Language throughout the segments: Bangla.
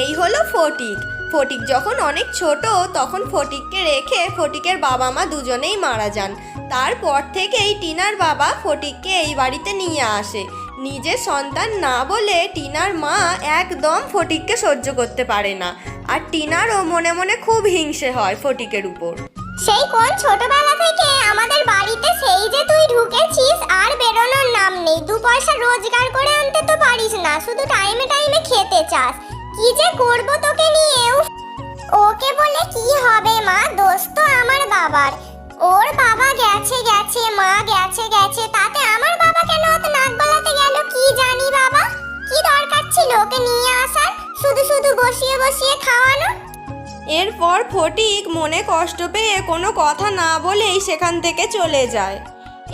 এই হলো ফটিক। ফটিক যখন অনেক ছোট, তখন ফটিককে রেখে ফটিকের বাবা মা দুজনেই মারা যান। তারপর থেকেই টিনার বাবা ফটিককে এই বাড়িতে নিয়ে আসে। নিজের সন্তান না বলে টিনার মা একদম ফটিককে সহ্য করতে পারে না। আর টিনারও মনে মনে খুব হিংসে হয় ফটিকের উপর। সেই কোন ছোটবেলা থেকে আমাদের বাড়িতে সেই যে তুই ঢুকেছিস আর বেরোনোর নাম নেই। দু পয়সা রোজগার করে আনতে তো পারিস না, শুধু টাইমে টাইমে খেতে চাস। কি যে করব তোকে নিয়ে? ওকে বলে কি হবে, মা? দোষ তো আমার বাবার। ওর বাবা গেছে গেছে, মা গেছে গেছে। তাতে আমার বাবা কেন অত নাক গলাতে গেল? কি জানি বাবা। কি দরকার ছিল ওকে নিয়ে আসার? শুধু শুধু বসিয়ে বসিয়ে খাওয়ানো? এরপর ফটিক মনে কষ্ট পেয়ে কোনো কথা না বলেই সেখান থেকে চলে যায়।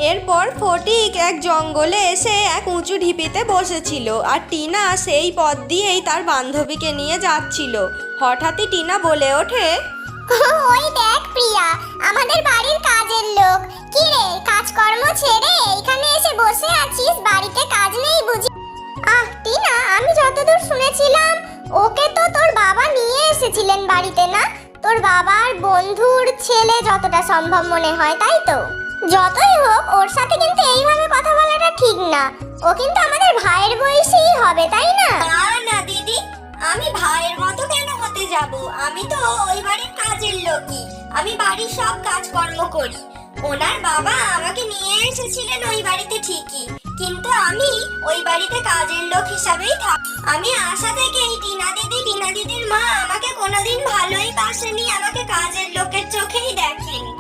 এরপর ফটিক এক জঙ্গলে এসে এক উঁচু ঢিপিতে বসেছিল আর টিনা সেই পথ দিয়েই তার বান্ধবীকে নিয়ে যাচ্ছিল। হঠাৎই টিনা বলে ওঠে, ওই দেখ প্রিয়া, আমাদের বাড়ির কাজের লোক। কি রে, কাজকর্ম ছেড়ে এখানে এসে বসে আছিস? বাড়িতে কাজ নেই বুঝি? আহ, টিনা, আমি যতদূর শুনেছিলাম, ওকে তো তোর বাবা নিয়ে এসেছিলেন বাড়িতে না? তোর বাবার বন্ধুর ছেলে যতটা সম্ভব মনে হয়, তাই তো? যতই হোক, ওর সাথে কিন্তু এইভাবে কথা বলাটা ঠিক না। ও কিন্তু আমাদের ভাইয়ের বয়সীই হবে, তাই না? না না, দিদি, আমি ভাইয়ের মতো কেন হতে যাব? আমি তো ওই বাড়ির কাজের লোকই। আমি বাড়ির সব কাজকর্ম করি। ওনার বাবা আমাকে নিয়ে এসেছিলেন ওই বাড়িতে ঠিকই। কিন্তু আমি ওই বাড়িতে কাজের লোক হিসাবেই থাক আমি আশা থেকে এই টিনা দিদি, টিনা দিদির মা আমাকে কোনোদিন ভালোই বাসেনি, আমাকে কাজের লোকের চোখেই দেখেনি।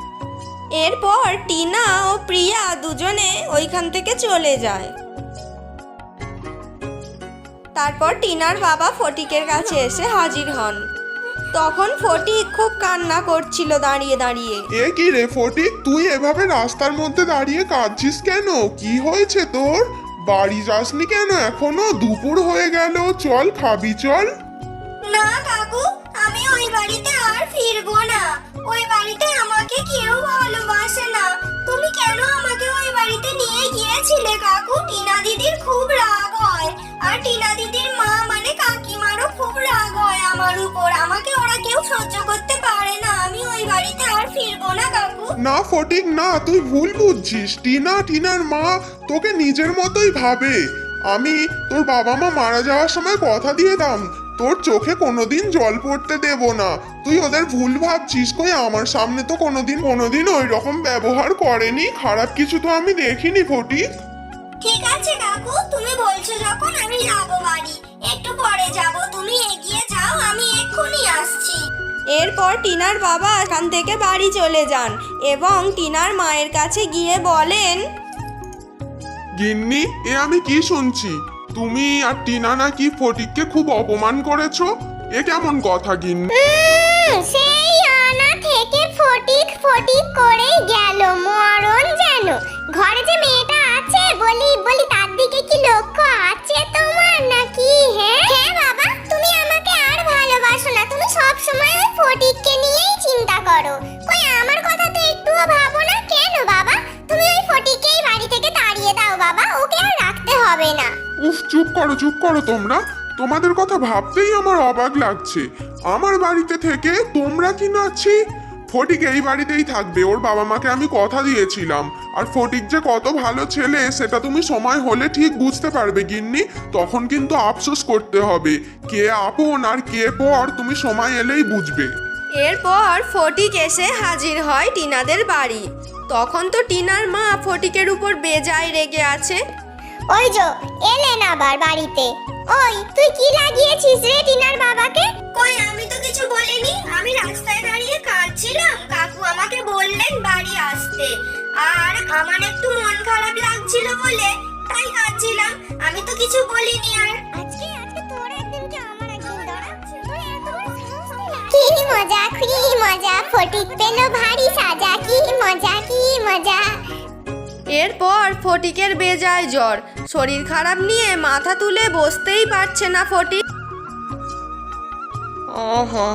এরপর টিনা ও প্রিয়া দুজনে ওইখান থেকে চলে যায়। তারপর টিনার বাবা ফটিকের কাছে এসে হাজির হন। তখন ফটিক খুব কান্না করছিল দাঁড়িয়ে দাঁড়িয়ে। এ কি রে ফটিক তুই এভাবে রাস্তার মধ্যে দাঁড়িয়ে কাঁদছিস কেন? কি হয়েছে তোর? বাড়ি যাসনি কেন? এখনও দুপুর হয়ে গেল। চল খাবি চল। না কাকু আমি ওই বাড়িতে আর ফিরবো না। ওই বাড়িতে আমাকে কেউ ভালোবাসে না। তুমি কেন আমাকে ওই বাড়িতে নিয়ে গিয়েছিলে, কাকু? টিনা দিদির খুব রাগ হয়। আর টিনা দিদির মা মানে কাকিমারও খুব রাগ হয় আমার উপর। আমাকে ওরা কেউ সহ্য করতে পারে না। আমি ওই বাড়িতে আর ফিরবো না, কাকু। না, ফটিক, না, তুই ভুল বুঝছিস। টিনা, টিনার মা তোকে নিজের মতোই ভাবে। আমি তোর বাবা মা মারা যাওয়ার সময় কথা দিয়ে দাম। তোর চোখে কোনোদিন জল পড়তে দেব না। তুই ওদের ভুল ভাবছিস কই? আমার সামনে তো কোনোদিন কোনোদিন ওই রকম ব্যবহার করেনি। খারাপ কিছু তো আমি দেখিনি ফটিক ঠিক আছে কাকু তুমি বলছো যখন আমি যাব বাড়ি। একটু পরে যাব তুমি এগিয়ে যাও আমি এক্ষুনি আসছি। এরপর টিনার বাবা এখান থেকে বাড়ি চলে যান এবং টিনার মায়ের কাছে গিয়ে বলেন গিন্নি এ আমি কি শুনছি? তুমি আর টিনা নাকি ফটিককে খুব অপমান করেছ? এ কেমন কথা, গিন্নি? সেই আনা থেকে ফটিক ফটিক করে গেল, মরণ যেন। ঘরে যে মেয়েটা আছে, বলি বলি, তার দিকে কি লক্ষ্য আছে তোমার নাকি হ্যাঁ হ্যাঁ বাবা, তুমি আমাকে আর ভালোবাসো না। তুমি সব সময় ফটিককে নিয়েই চিন্তা করো। করো, চুপ করো তোমরা। তোমাদের কথা ভাবতেই আমার অবাক লাগছে। আমার বাড়িতে থেকে তোমরা কি নাচ্ছি ফটিক এই বাড়িতেই থাকবে, ওর বাবা মাকে আমি কথা দিয়েছিলাম। আর ফটিক যে কত ভালো ছেলে, সেটা তুমি সময় হলে ঠিক বুঝতে পারবে, গিন্নি। তখন কিন্তু আফসোস করতে হবে। কে আপন আর কে পর, তুমি সময় এলেই বুঝবে। এরপর ফটিক এসে হাজির হয় টিনাদের বাড়ি। তখন তো টিনার মা ফটিকের উপর বেজায় রেগে আছে। ওই যো এলেন আবার বাড়িতে। ওই তুই কি লাগিয়েছিস রে টিনার বাবাকে? কই আমি তো কিছু বলিনি। আমি রাস্তায় দাঁড়িয়ে কাঁদছিলাম। কাকু আমাকে বললেন বাড়ি আসতে। আর আমার একটু মন খারাপ লাগছিল বলে তাই কাঁদছিলাম। আমি তো কিছু বলিনি আর। আজকে আজকে তোর একদিন কি আমার একদিন ধরা তুই এত বড় সাহস কি মজা কি মজা। ফটিক পেল ভারী সাজা কি মজা কি মজা। এরপর ফটিকের বেজায় জ্বর। শরীর খারাপ নিয়ে মাথা তুলে বসতেই পারছে না ফটিক। আহা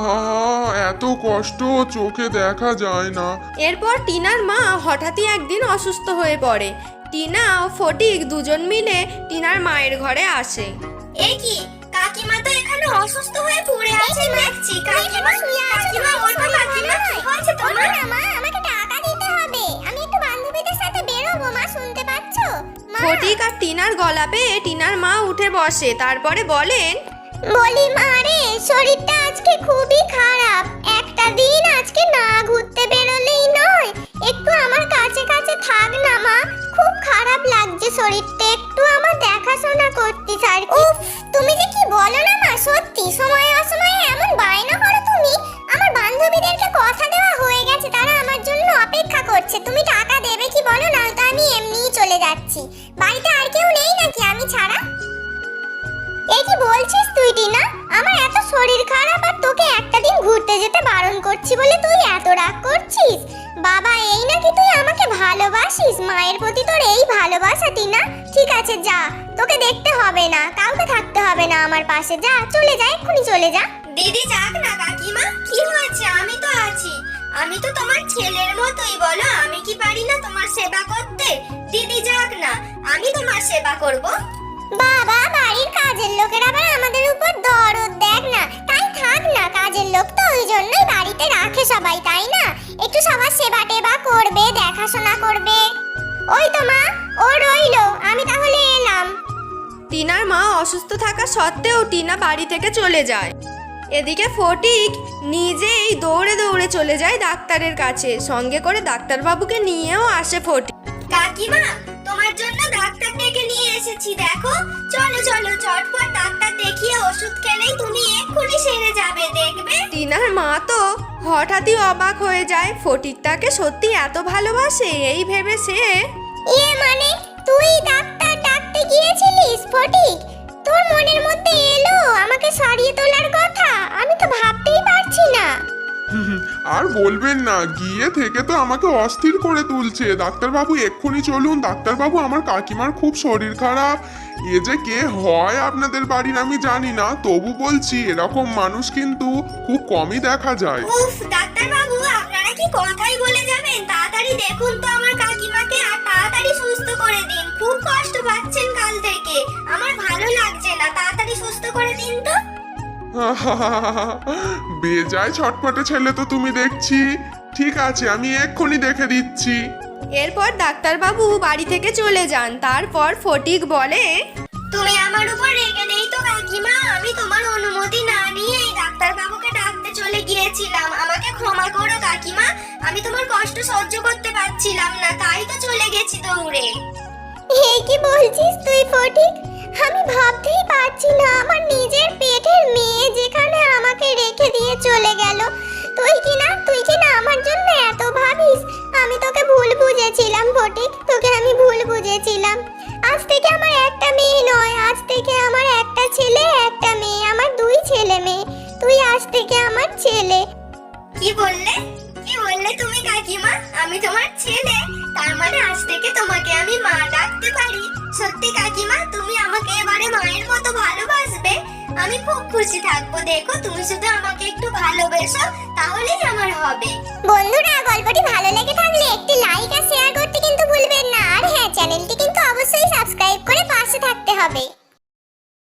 এত কষ্ট চোখে দেখা যায় না। এরপর টিনার মা হঠাৎই একদিন অসুস্থ হয়ে পড়ে। টিনা ও ফটিক দুজন মিলে টিনার মায়ের ঘরে আসে। এই কি? কাকিমা তো এখানে অসুস্থ হয়ে পড়ে আছেন দেখছি কাকিমা কাকিমা ওঠো কাকিমা কি হয়েছে তোমার? মা আমাকে টাকা দিতে হবে। ফটিক আর টিনার গলা পেয়ে টিনার মা উঠে বসে তারপরে বলেন বলি মা রে শরীরটা আজকে খুবই খারাপ। একটা দিন আজকে না ঘুরতে বেরোলেই নয়। একটু আমার কাছে কাছে থাক না মা খুব খারাপ লাগছে শরীরটা। একটু আমার দেখাশোনা করতে আর তুমি যে কি বলো না মা সত্যি বলছিস তুই টিনা? আমার এত শরীর খারাপ আর তোকে একটা দিন ঘুরতে যেতে বারণ করছি বলে তুই এত রাগ করছিস? বাবা এই নাকি তুই আমাকে ভালোবাসিস? মায়ের প্রতি তোর এই ভালোবাসা টিনা। ঠিক আছে যা। তোকে দেখতে হবে না কাউকে থাকতে হবে না আমার পাশে। যা চলে যা এক্ষুনি চলে যা। দিদি যাক না কাকিমা কি হয়েছে? আমি তো আছি। আমি তো তোমার ছেলের মতোই বলো? আমি কি পারি না তোমার সেবা করতে? দিদি যাক না আমি তোমার সেবা করব। বাবা বাড়ির কাজের লোকের আবার আমাদের উপর দরদ দেখ না তাই থাক না কাজের লোক তো ওই জন্যই বাড়িতে রাখে সবাই তাই না? একটু সবার সেবা টেবা করবে দেখাশোনা করবে। ওই তো মা ও রইল আমি তাহলে এলাম। টিনার মা অসুস্থ থাকা সত্ত্বেও টিনা বাড়ি থেকে চলে যায়। এদিকে ফটিক নিজেই দৌড়ে দৌড়ে চলে যায় ডাক্তারের কাছে সঙ্গে করে ডাক্তারবাবুকে নিয়েও আসে ফটিক। কাকিমা তোমার জন্য ডাক্তার ডেকে নিয়ে এসেছি দেখো। চলো চলো চটপট ডাক্তার দেখিয়ে ওষুধ খেলেই তুমি এক্ষুনি সেরে যাবে দেখবে? টিনার মা তো হঠাৎই অবাক হয়ে যায়। ফটিক তাকে সত্যি এত ভালোবাসে এই ভেবে সে ইয়ে মানে তুই ডাক্তার ডাকতে গিয়েছিলিস ফটিক? তোর মনের মধ্যে এলো আমাকে সারিয়ে তোলার কথা। আমি তো ভাবতেই পারছি না। আর বলবেন না, গিয়ে থেকে তো আমাকে অস্থির করে তুলছে। ডাক্তারবাবু, এক্ষুনি চলুন। ডাক্তারবাবু, আমার কাকিমার খুব শরীর খারাপ। এ যে কে হয় আপনাদের বাড়ির আমি জানি না, তবু বলছি, এরকম মানুষ কিন্তু খুব কমই দেখা যায়। উফ ডাক্তার আপনারা কি কথাই বলে যাবেন? তাড়াতাড়ি দেখুন তো আমার কাকিমাকে আর তাড়াতাড়ি সুস্থ করে দিন। খুব কষ্ট পাচ্ছেন কাল থেকে। আমার ভালো লাগছে না। তাড়াতাড়ি সুস্থ করে দিন তো। বেজায় ছটপটে ছেলে তো তুমি দেখছি। ঠিক আছে আমি এক্ষুনি দেখে দিচ্ছি। এরপর ডাক্তারবাবু বাড়ি থেকে চলে যান তারপর ফটিক বলে তুমি আমার উপর রেগে নেই তো কাকিমা আমি তোমার অনুমতি না নিয়ে এই ডাক্তার বাবুকে ডাকতে চলে গিয়েছিলাম। আমাকে ক্ষমা করো কাকিমা আমি তোমার কষ্ট সহ্য করতে পারছিলাম না তাই তো চলে গেছি দৌড়ে। এই কি বলছিস তুই ফটিক? আমি ভাবতেই পারছি না, আমার নিজের পেটের মেয়ে যেখানে আমাকে রেখে দিয়ে চলে গেল। তুই কি না, তুই কি না আমার জন্য এত ভাবিস? আমি তোকে ভুল বুঝেছিলাম ফটিক তোকে আমি ভুল বুঝেছিলাম। আজ থেকে আমার একটা মেয়ে নয়, আজ থেকে আমার একটা ছেলে, একটা মেয়ে, আমার দুই ছেলে মেয়ে। তুই আজ থেকে আমার ছেলে। কি বললে? বললে, তুমি কাকিমা, আমি তোমার ছেলে। তার মানে আজ থেকে তোমাকে আমি মা ডাকতে পারি। সত্যি কাকিমা, তুমি আমাকে এবারে মায়ের মতো ভালোবাসবে। আমি খুব খুশি থাকব। দেখো, তুমি শুধু আমাকে একটু ভালোবেসো, তাহলেই আমার হবে। বন্ধুরা, গল্পটি ভালো লেগে থাকলে একটি লাইক আর শেয়ার করতে কিন্তু ভুলবেন না। আর হ্যাঁ চ্যানেলটি কিন্তু অবশ্যই সাবস্ক্রাইব করে পাশে থাকতে হবে।